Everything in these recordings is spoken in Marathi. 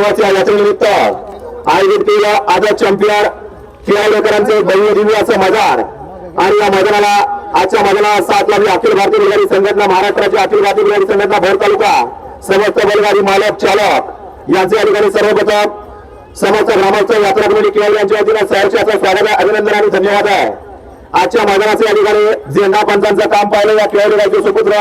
देवाच्या यात्रेनिमित्त आयोजित केलेल्या आझाद चॅम्पियन खेळाडूकरांचे भव्य दिव्य असं मैदान. आणि या मैदानाला आजच्या मैदानाला सात लावी अखिल भारतीय बैलगाडी संघटना महाराष्ट्राची अखिल भारतीय बैलगाडी संघटना भर तालुका. समस्त बैलगाडी मालक चालक यांचे अधिकारी सर्वप्रथम समस्त ग्रामस्थ यात्रा कमिटी खेळाडू यांच्या वतीनं सहर्ष असं स्वागत आहे अभिनंदन आणि धन्यवाद आहे. आजच्या मैदानाचे अधिकारी झेंडा पंचांचं काम पाहिलं या खेळाडू सुपुत्र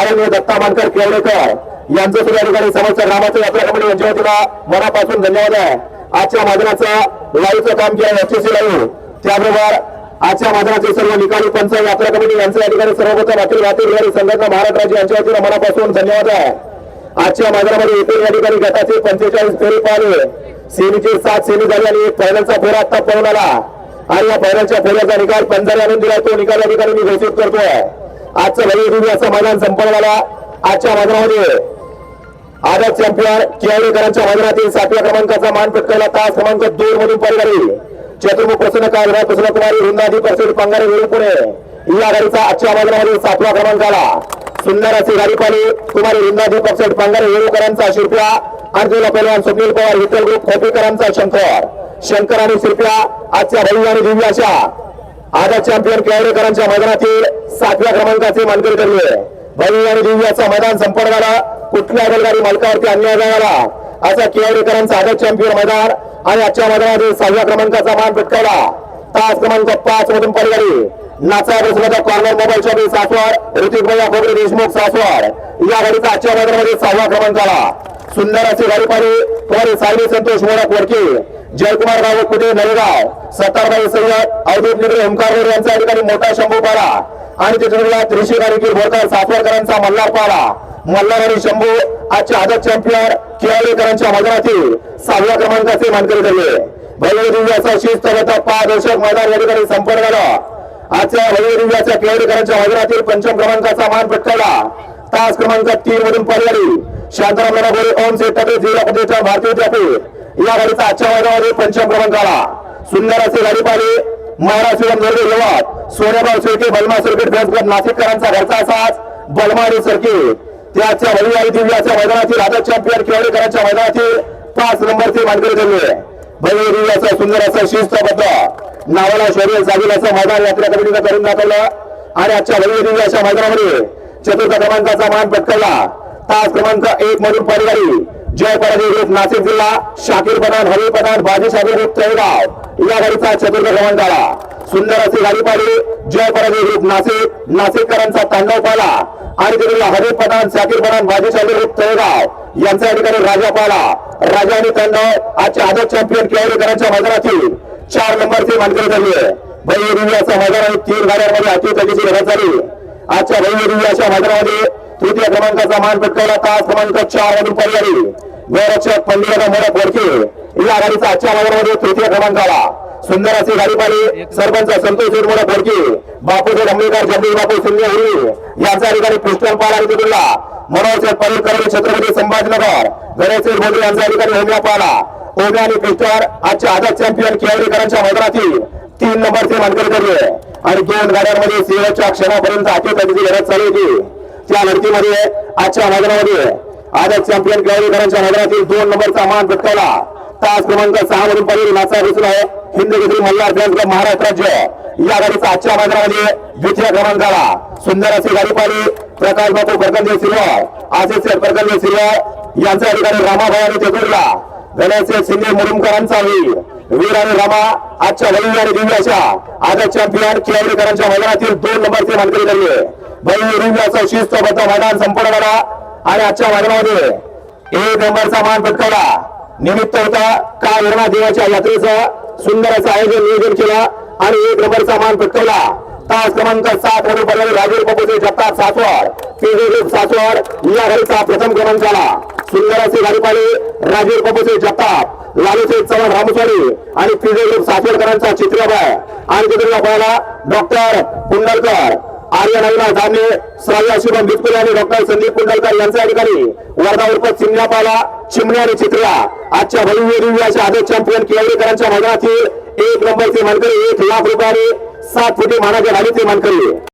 आरण्य दत्ता मानकर केवडेकर यांचं सुद्धा ठिकाणी समस्त रामाचं यात्रा कमिटी यांच्या वतीला मनापासून धन्यवाद आहे. आजच्या माध्यमाचं लाईव्हचं काम केलं एचएसी लाईव्ह त्याबरोबर आजच्या माध्यमाचे सर्व निकाली पंच यात्रा कमिटी यांचं या ठिकाणी सर्वप्रथम अखिल भारतीय बिहारी संघटना राज्य यांच्या वतीला मनापासून धन्यवाद आहे. आजच्या माध्यमामध्ये एकूण या ठिकाणी गटाचे पंचेचाळीस फेरी पाहिले. सेमीचे सात सेमी झाली आणि एक फायनलचा फेरा आता पळून आला. आणि या फायनलच्या फेऱ्याचा निकाल पंजाबी आणून दिला तो निकाल या ठिकाणी मी घोषित करतोय. आजचं भव्य असं मैदान संपन्न झाला. आजच्या मैदानामध्ये आझाद चॅम्पियन खेळाडूकरांच्या मैदानातील सातव्या क्रमांकाचा मान पटकावला तास क्रमांक दोन मधून परिगाडी चतुर्मुख प्रसन्न कालराव प्रसन्न कुमारी वृंदादी परसेड पंगारे वेळू पुणे. या गाडीचा आजच्या मैदानामध्ये सातवा क्रमांक आला सुंदर अशी गाडीपाली कुमारी वृंदादी परसेड पंगारे वेळूकरांचा शिरप्या अर्जुन पहिलवान सुनील पवार विठ्ठल ग्रुप खोपेकरांचा शंकर. शंकर आणि शिरप्या आजच्या भव्य आणि दिव्य अशा आझाद चॅम्पियन खेळाडूकरांच्या मैदानातील सातव्या क्रमांकाचे मानकरी ठरले. भाई आणि दिव्य मैदान संपन्न झाला कुठल्या बैलगाडी मालकावरती अन्याय झाला असा केवडेकरांचा आदर चॅम्पियन मैदान आणि आजच्या मैदानामध्ये सहाव्या क्रमांकाचा मान पटकावला. तास क्रमांक पाच मधून पलगाडी नाचा बसमध्ये corner mobile shopping Saswad Hrithik भैया खोबरे देशमुख सासवड. या गाडीचा आजच्या मैदानामध्ये सहावा क्रमांक आला. सुंदर अशी गाडी पाणी कुमारी सायली संतोष मोडक वडके. जयकुमार राव कुठे नरेगाव. सत्तारबाई सय्यद अवधूत निगडे ओंकारवर यांचा ठिकाणी मोठा शंभू पाला आणि त्याच्या त्रिशी गाडीतील भोरकर सासवडकरांचा मल्हार पाला. मल्हार आणि शंभू आजच्या आदत चॅम्पियन खेळाडूकरांच्या मैदानातील सहाव्या क्रमांकाचे मानकरी ठरले. भव्य शिस्तबद्ध पारदर्शक मैदान या ठिकाणी संपन्न झालं. आजच्या भव्य दिव्याच्या मैदानातील पंचम क्रमांकाचा मान पटकावला. तास क्रमांक तीन मधून परिगाडी. शांताराम ओम जिल्हा प्रतिष्ठान भारतीय विद्यापीठ. या गाडीचा आजच्या मैदानामध्ये पंचम क्रमांक आला. सुंदर असे गाडी पाहिली. महाराष्ट्र निर्देश यवत सोन्याबाव सर्किट बलमा सर्किट फेसबुक नाशिककरांचा घरचा साज बलमा आणि सर्किट त्याच्या भव्य दिव्याच्या मैदानातील राजा चॅम्पियन खेळाडूकरांच्या मैदानातील पाच नंबरचे मानकरी ठरले भव्य दिव्याचा सुंदर असं शिस्तबद्ध नावाला शरीर जागेल असं मैदान यात्रा कमिटीनं करून दाखवलं. आणि आजच्या भव्य दिव्याच्या मैदानामध्ये चतुर्थ क्रमांकाचा मान पटकावला. तास क्रमांक एक मधून परिगाडी जय ग्रुप नाशिक जिल्हा शाकीर पठाण हरी पठाण बाजी शाकीर ग्रुप तळेगाव या गाडीचा चतुर्थ क्रमांक आला सुंदर अशी गाडी पाडली जय ग्रुप नाशिक नाशिककरांचा तांडव पाला आणि तिकडे हरी पठाण शाकीर पठाण बाजी शाकीर ग्रुप तळेगाव यांचा या ठिकाणी राजा पाला राजा आणि तांडव आजचे आदर चॅम्पियन खेळाडूकरांच्या मैदानातील चार नंबरचे मानकरी ठरले भव्य दिव्य असं मैदान तीन गाड्यांमध्ये अतिथकीची लढत झाली आजच्या भव्य अशा मैदानामध्ये तृतीय क्रमांकाचा मान पटकावला तास क्रमांक चार मधून पर्यायी. गौरक्षक पंडित मोडक वडके. या गाडीचा आजच्या मैदानामध्ये तृतीय क्रमांकाला. सुंदर असे गाडी पाहिली. सरपंच संतोष मोडक वडके. बापूचे रमणीकर जगदीश बापू सिंधे हुरी यांचा अधिकारी पिस्टल पाला आणि तिकडला. मनोज परेकर छत्रपती संभाजीनगर. गणेश मोदी यांचा अधिकारी होम्या पाला होम्या आणि पुष्कर आजच्या आझाद चॅम्पियन खेळाडूकरांच्या मैदानातील तीन नंबरचे मानकरी ठरले. आणि दोन गाड्यांमध्ये शेवटच्या क्षणापर्यंत आठवत लढत चालू होती. त्या लढतीमध्ये आजच्या मैदानामध्ये आदत चॅम्पियन खेळाडूकरांच्या मैदानातील दोन नंबरचा मान पटकावला. तास क्रमांक सहा मधून पडेल नाचा दिसून आहे. हिंद केसरी मल्हार फॅन्स क्लब महाराष्ट्र राज्य. या गाडीचा आजच्या मैदानामध्ये द्वितीय क्रमांक झाला सुंदर अशी गाडी पाहिली. प्रकाश बापू परकंदे सिल्वर आशिष परकंदे सिल्वर यांचा अधिकारी रामाभाई आणि चतुर्ला. गणेश शिंदे मुरुमकरांचा वीर वीर आणि रामा आजच्या भव्य आणि दिव्य अशा चॅम्पियन खेळाडूकरांच्या मैदानातील दोन नंबरचे मानकरी ठरले. भव्य दिव्य असं मैदान संपूर्ण करा. आणि आजच्या मैदानामध्ये एक नंबरचा मान पटकावला. निमित्त होता का निर्णा देवाच्या यात्रेचं सुंदर असं आयोजन नियोजन केलं. आणि एक नंबरचा मान पटकावला. तास क्रमांक सात मध्ये पडलेले राजीव बापूचे जगताप सासवड पीजी ग्रुप सासवड या घरीचा प्रथम क्रमांक आला. सुंदर अशी गाडी पाहिली राजीव बापूचे जगताप लालूचे चव्हाण रामस्वामी आणि पीजी सासवडकरांचा चित्रपट आणि तिथे पाहिला डॉक्टर कुंडलकर आर्य नवीना जामले श्राव्य शुभम भितकुले आणि डॉक्टर संदीप कुंडलकर यांच्या अधिकारी. वर्धा उर्फ चिमण्यापाला चिमण्या आणि चित्रा आजच्या भव्य दिव्य अशा आदत चॅम्पियन केवळीकरांच्या मैदानातील एक नंबरचे मानकरी एक लाख रुपयाने सात फुटी मानाच्या गाडीचे मानकरी.